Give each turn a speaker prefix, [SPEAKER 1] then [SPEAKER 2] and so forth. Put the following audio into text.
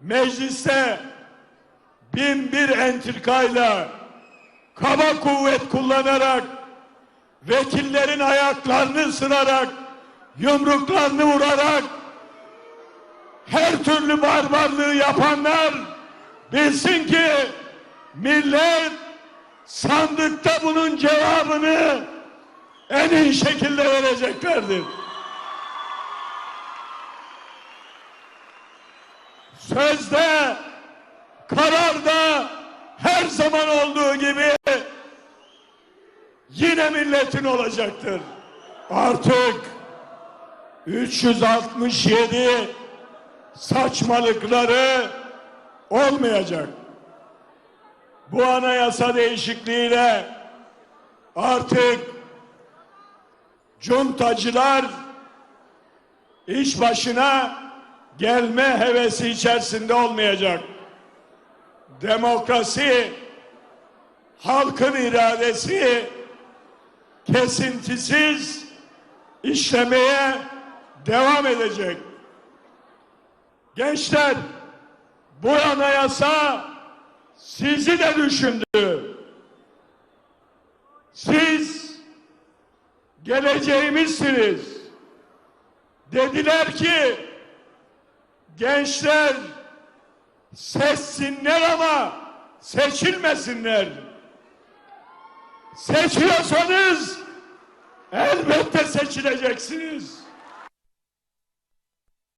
[SPEAKER 1] mecliste bin bir entrikayla kaba kuvvet kullanarak vekillerin ayaklarını sırarak yumruklarını vurarak her türlü barbarlığı yapanlar bilsin ki millet sandıkta bunun cevabını en iyi şekilde vereceklerdir. Sözde, kararda her zaman olduğu gibi yine milletin olacaktır. Artık 367 saçmalıkları olmayacak. Bu anayasa değişikliğiyle artık cuntacılar iş başına gelme hevesi içerisinde olmayacak. Demokrasi, halkın iradesi kesintisiz işlemeye devam edecek. Gençler, bu anayasa sizi de düşündü. Siz geleceğimizsiniz. Dediler ki gençler seçsinler ama seçilmesinler. Seçiyorsanız elbette seçileceksiniz.